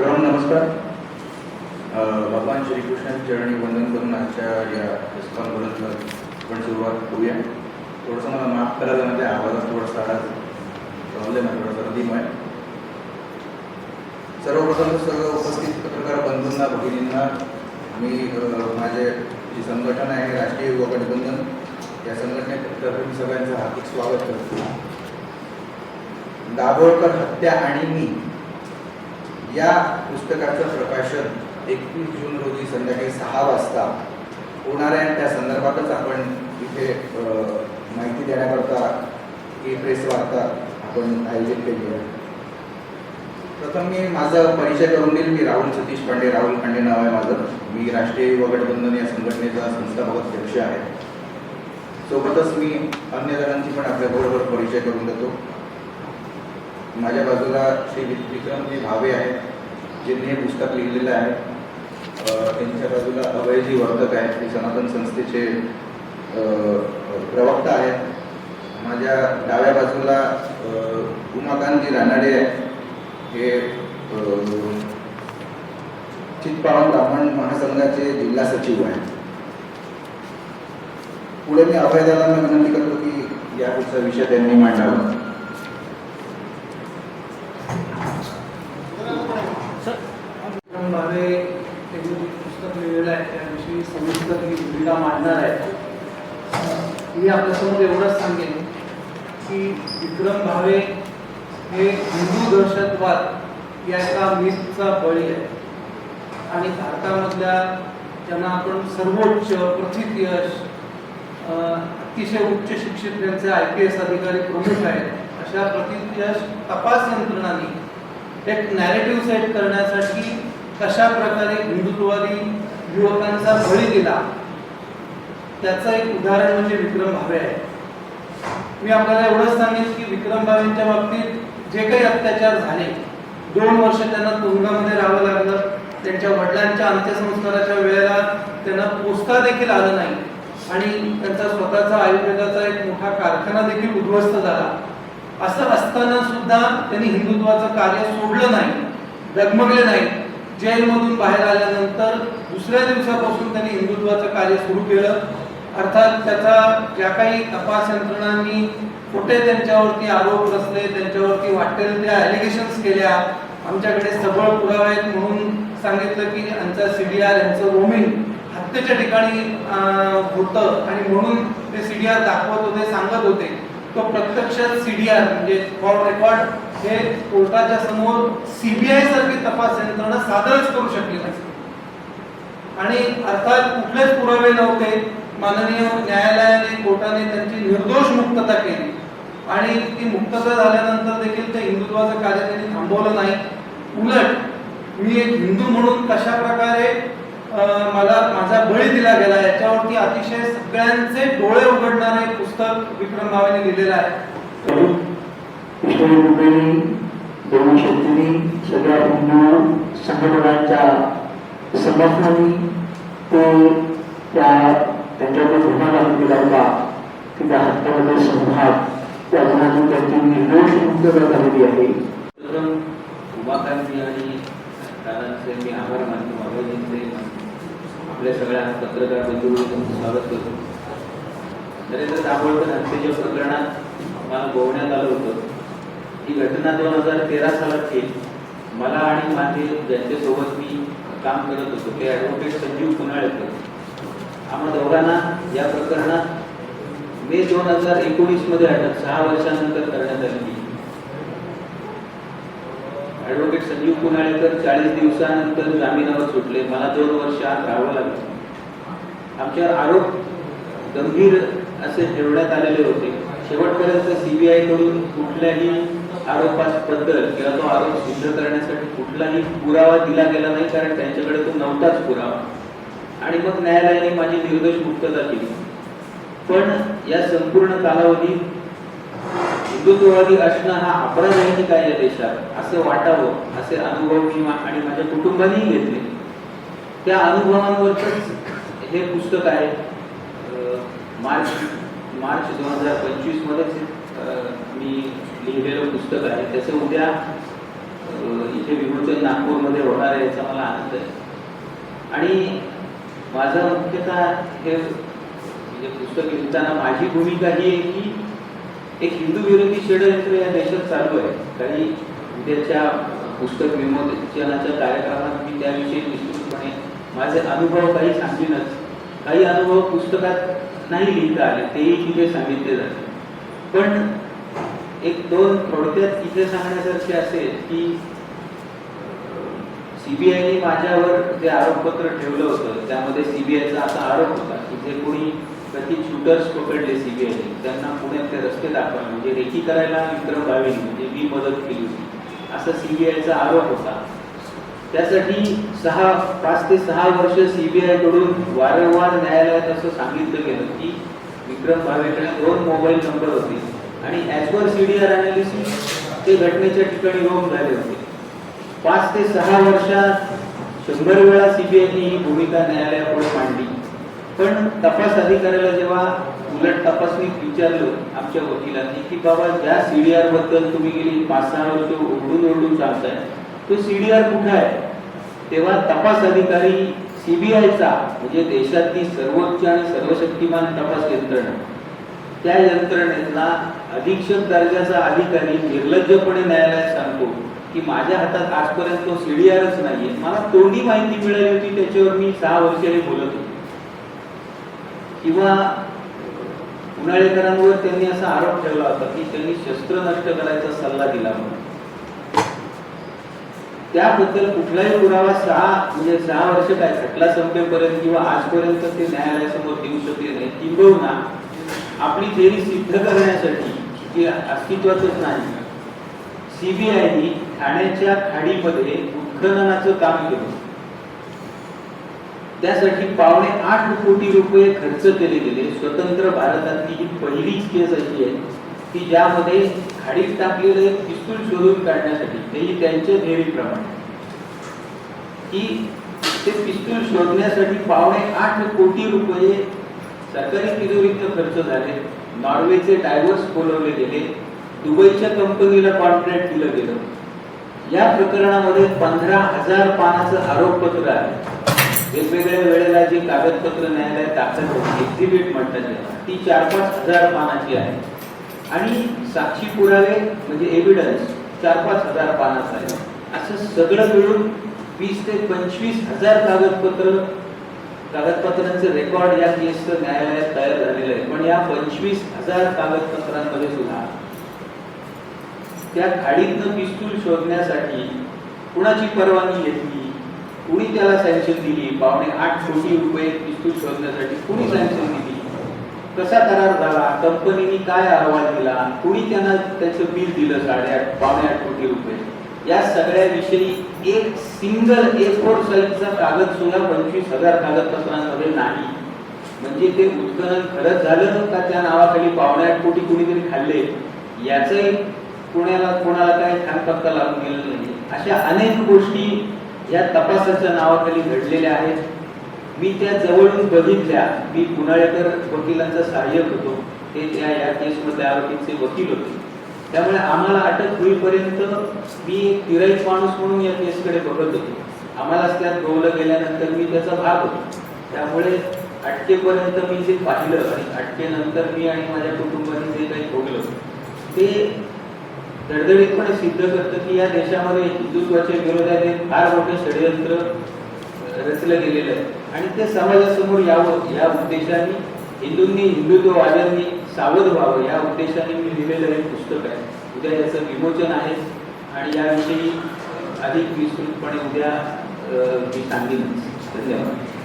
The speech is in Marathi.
सर्वांना नमस्कार. भगवान श्रीकृष्ण चरणी वंदन करून आजच्या या प्रेस आपण सुरुवात करूया. थोडंसं मला माफ करायला म्हणजे आवाजात थोडासा आज प्रॉब्लेम आहे थोडा सर्दीमुळे सर्वप्रथम सर्व उपस्थित पत्रकार बंधूंना भगिनींना मी माझे जी संघटना आहे राष्ट्रीय युवा गठबंधन या संघटनेतर्फे मी सगळ्यांचं हार्दिक स्वागत करतो. दाभोळकर हत्या आणि मी या पुस्तकाचं प्रकाशन एकवीस जून रोजी संध्याकाळी सहा वाजता होणार आहे. आणि त्या संदर्भातच आपण इथे माहिती देण्याकरता ही प्रेस वार्ता आपण आयोजित केली आहे. प्रथम मी माझा परिचय करून देईल. मी राहुल सतीश पांडे. राहुल पांडे नाव आहे माझं. मी राष्ट्रीय युवा गठबंधन या संघटनेचा संस्थापक अध्यक्ष आहे. सोबतच मी अन्य जणांची पण आपल्याबरोबर परिचय करून देतो. माझ्या बाजूला श्री विक्रमजी भावे आहेत ज्यांनी हे पुस्तक लिहिलेलं आहे. त्यांच्या बाजूला अभयजी वर्धक आहेत ते सनातन संस्थेचे प्रवक्ता आहेत. माझ्या डाव्या बाजूला उमाकांतजी रानाडे आहेत. हे अ, चितपावन ब्राह्मण महासंघाचे जिल्हा सचिव आहेत. पुढे मी अभयदादांना विनंती करतो की या पुढचा विषय त्यांनी मांडावा विक्रम भावे त्यांनी जे पुस्तक लिहिलेलं आहे त्याविषयी सविस्तर ही भूमिका मांडणार आहे. मी आपल्यासमोर एवढंच सांगेन की विक्रम भावे हे हिंदू दहशतवाद या एका मिथचा बळी आहे. आणि भारतामधल्या ज्यांना आपण सर्वोच्च प्रथितयश यश अतिशय उच्च शिक्षित त्यांचे आय पी एस अधिकारी प्रमुख आहेत अशा प्रथितयश तपास यंत्रणांनी एक नॅरेटिव्ह सेट करण्यासाठी कशा प्रकारे हिंदुत्ववादी युवकांचा बळी दिला त्याचं एक उदाहरण म्हणजे विक्रम भावे आहे. मी आपल्याला एवढंच सांगेन की विक्रम भावेंच्या बाबतीत जे काही अत्याचार झाले दोन वर्ष त्यांना तुरुंगामध्ये राहावं लागलं त्यांच्या वडिलांच्या अंत्यसंस्काराच्या वेळेला त्यांना पोचता देखील आलं नाही आणि त्यांचा स्वतःचा आयुर्वेदाचा एक मोठा कारखाना देखील उद्ध्वस्त झाला. असं असताना सुद्धा त्यांनी हिंदुत्वाचं कार्य सोडलं नाही डगमगले नाही जेलमधून बाहेर आल्यानंतर दुसऱ्या दिवसापासून त्यांनी हिंदुत्वाचं कार्य सुरू केलं. अर्थात त्याचा ज्या काही तपास यंत्रणांनी कुठे त्यांच्यावरती आरोप रचले त्यांच्यावरती वाटेल त्या ॲलिगेशन्स केल्या. आमच्याकडे सबळ पुरावे आहेत म्हणून सांगितलं की यांचा सी डी आर यांचं रोमिंग हत्येच्या ठिकाणी होतं आणि म्हणून ते सी डी आर दाखवत होते सांगत होते. तो प्रत्यक्षात सीडीआर म्हणजे फॉर रेकॉर्ड हे कोर्टाच्या समोर सीबीआय सारखी तपास यंत्रणा सादरच करू शकली नसते आणि अर्थात कुठलेच पुरावे नव्हते. माननीय न्यायालयाने कोर्टाने त्यांची निर्दोष मुक्तता केली. आणि ती मुक्तता झाल्यानंतर देखील ते हिंदुत्वाचं कार्य त्यांनी थांबवलं नाही. उलट मी एक हिंदू म्हणून कशा प्रकारे अं, मला माझा बळी दिला गेला याच्यावरती अतिशय सगळ्यांचे डोळे उघडणारे पुस्तक विक्रम भावेने लिहिलेलं आहे. कृष्णविरुद्धनी दोन सगळ्या हिंदू संघटनांच्या समर्थनाने ते त्या त्यांच्यावर गुन्हा केला होता. की त्या हत्यामध्ये सहभाग त्या गुन्ह्यातून त्यांची निर्दोष मुक्तता झालेली आहे. उमाकांती आणि दादांचे मी आभार मानतो. बाबाजींचे आपल्या सगळ्या पत्रकार बंधूंचं स्वागत करतो. नरेंद्र दाभोळकर हत्येच्या प्रकरणात मला गोवण्यात आलं होतं ही घटना दोन हजार तेरा सालात केली. मला आणि माझे ज्यांच्यासोबत मी काम करत होतो ते ॲडव्होकेट संजीव कुनाळेकर आम्हा दोघांना या प्रकरणात मे दोन हजार एकोणीसमध्ये अटक सहा वर्षानंतर करण्यात आली. ॲडव्होकेट संजीव कुनाळेकर चाळीस दिवसानंतर जामिनावर सुटले. मला दोन वर्ष आत राहावं लागलं. आमच्यावर आरोप गंभीर असे ठेवण्यात आलेले होते. शेवटपर्यंत सीबीआयकडून कुठल्याही आरोपाबद्दल किंवा तो आरोप सिद्ध करण्यासाठी कुठलाही पुरावा दिला गेला नाही कारण त्यांच्याकडे तो नव्हताच पुरावा. आणि मग न्यायालयाने माझी निर्दोष मुक्तता केली. पण या संपूर्ण कालावधीत हिंदुत्ववादी असणं हा अपराध आहे की काय या देशात असं वाटावं असे अनुभव मी आणि माझ्या कुटुंबानेही घेतले. त्या अनुभवांवरच हे पुस्तक आहे अं, मार्च मार्च दोन हजार पंचवीस मध्येच अं, मी लिहिलेलं पुस्तक आहे त्याचं उद्या इथे विमोचन नागपूरमध्ये होणार आहे याचा मला आनंद आहे. आणि माझा मुख्यतः हे म्हणजे पुस्तक लिहिताना माझी भूमिका ही आहे की एक हिंदू विरोधी षडयंत्र या देशात चालू आहे. काही उद्याच्या पुस्तक विमोचनाच्या कार्यक्रमात मी त्याविषयी विस्तृतपणे माझे अनुभव काही सांगेनच. काही अनुभव पुस्तकात नाही लिहिता आले तेही तिथे सांगितले जाते पण एक दोन थोडक्यात इथे सांगण्यासारखे असेल की सीबीआयने माझ्यावर जे आरोपपत्र ठेवलं होतं त्यामध्ये सीबीआयचा असा आरोप होता की जे कोणी कथित शूटर्स पकडले सीबीआयने त्यांना पुण्यात ते रस्ते दाखवले म्हणजे रेखी करायला विक्रम भावे म्हणजे मी मदत केली होती. असा सीबीआयचा आरोप होता. त्यासाठी सहा पाच ते सहा वर्ष सीबीआयकडून वारंवार न्यायालयात असं सांगितलं गेलं की विक्रम भावेकडे दोन मोबाईल नंबर होते. आणि as per C D R analysis ते घटनेच्या ठिकाणी रोम झाले होते. पाच ते सहा वर्षात शंभर वेळा सीबीआयने ही भूमिका न्यायालयापुढे मांडली. पण तपास अधिकाऱ्याला जेव्हा उलट तपासणीत विचारलं आमच्या वकिलांनी की बाबा ज्या सीडीआरबद्दल तुम्ही गेली पाच सहा वर्ष ओरडून ओरडून सांगताय तो सीडीआर कुठे आहे? तेव्हा तपास अधिकारी सीबीआयचा म्हणजे देशातली सर्वोच्च आणि सर्वशक्तिमान तपास यंत्रणा त्या यंत्रणेतला अधीक्षक दर्जाचा अधिकारी निर्लज्जपणे न्यायालयात सांगतो की माझ्या हातात आजपर्यंत तो सीडीआरच नाहीये. मला तोंडी माहिती मिळाली होती त्याच्यावर मी सहा वर्षाने बोलत होतो. किंवा उन्हाळेकरांवर त्यांनी असा आरोप ठेवला होता की त्यांनी शस्त्र नष्ट करायचा सल्ला दिला म्हणून. त्याबद्दल कुठलाही पुरावा सहा म्हणजे सहा वर्ष काय खटला संपेपर्यंत किंवा आजपर्यंत ते न्यायालयासमोर देऊ शकले नाही किंबहुना आपली थेरी सिद्ध करण्यासाठी जी अस्तित्वातच नाही. सीबीआयनी ठाण्याच्या खाडीमध्ये उत्खननाचं काम केलं. त्यासाठी पावणे आठ कोटी रुपये खर्च केले गेले. स्वतंत्र भारतातली ही पहिलीच केस अशी आहे की ज्यामध्ये खाडीत टाकलेलं एक पिस्तूल शोधून काढण्यासाठी तेही त्यांच्या थेरीप्रमाणे की ते पिस्तूल शोधण्यासाठी पावणे आठ कोटी रुपये सरकारी तिजोरीतनं खर्च झाले. नॉर्वेचे डायव्हर्स बोलवले गेले. दुबईच्या कंपनीला कॉन्ट्रॅक्ट दिलं गेलं. या प्रकरणामध्ये पंधरा हजार पानाचं आरोपपत्र आहे. वेगवेगळ्या वेळेला जी कागदपत्र न्यायालयात दाखल होती एक्झिबिट म्हणतात ती. चार पाच हजार पानाची आहे. आणि साक्षी पुरावे म्हणजे एव्हिडन्स चार पाच हजार पानाचं आहे. असं सगळं मिळून वीस ते पंचवीस हजार कागदपत्र कागदपत्रांचे रेकॉर्ड या केसचं न्यायालयात तयार झालेलं आहे पण या पंचवीस हजार कागदपत्रांमध्ये सुद्धा त्या खाडीतनं पिस्तूल शोधण्यासाठी कुणाची परवानगी घेतली? कुणी त्याला सँक्शन दिली? पावणे आठ कोटी रुपये पिस्तूल शोधण्यासाठी कुणी सँक्शन दिली? कसा करार झाला? कंपनीने काय अहवाल दिला? कुणी त्यांना त्याचं बिल दिलं? साडेआठ पावणे आठ कोटी रुपये? या सगळ्याविषयी एक सिंगल ए फोर साईजचा कागद सुद्धा पंचवीस हजार कागदपत्रांमध्ये नाही. म्हणजे ते उत्खनन खरंच झालं का त्या नावाखाली पावण्यात कोटी कुणीतरी खाल्ले? याचंही कोणाला कोणाला काय खानपत्ता लागून गेलेलं नाही. अशा अनेक गोष्टी या तपासाच्या नावाखाली घडलेल्या आहेत. मी त्या जवळून बघितल्या. मी पुनाळेकर वकिलांचा सहाय्यक होतो. ते त्या या केसमध्ये आरोपीचे वकील होते. त्यामुळे आम्हाला अटक होईपर्यंत मी एक तिराईत माणूस म्हणून या केसकडे बघत होतो. आम्हालाच त्यात गोवलं गेल्यानंतर मी त्याचा भाग होतो. त्यामुळे अटकेपर्यंत मी जे पाहिलं आणि अटकेनंतर मी आणि माझ्या कुटुंबाने जे काही भोगलं ते दडदडीतपणे सिद्ध करतं की या देशामध्ये हिंदुत्वाच्या विरोधात एक फार मोठं षडयंत्र रचलं गेलेलं आहे. आणि ते समाजासमोर यावं या उद्देशाने हिंदूंनी हिंदुत्ववाद्यांनी सावध व्हावं. या उद्देशाने मी लिहिलेलं हे पुस्तक आहे. उद्या याचं विमोचन आहे आणि याविषयी अधिक विस्तृतपणे उद्या मी सांगेन धन्यवाद.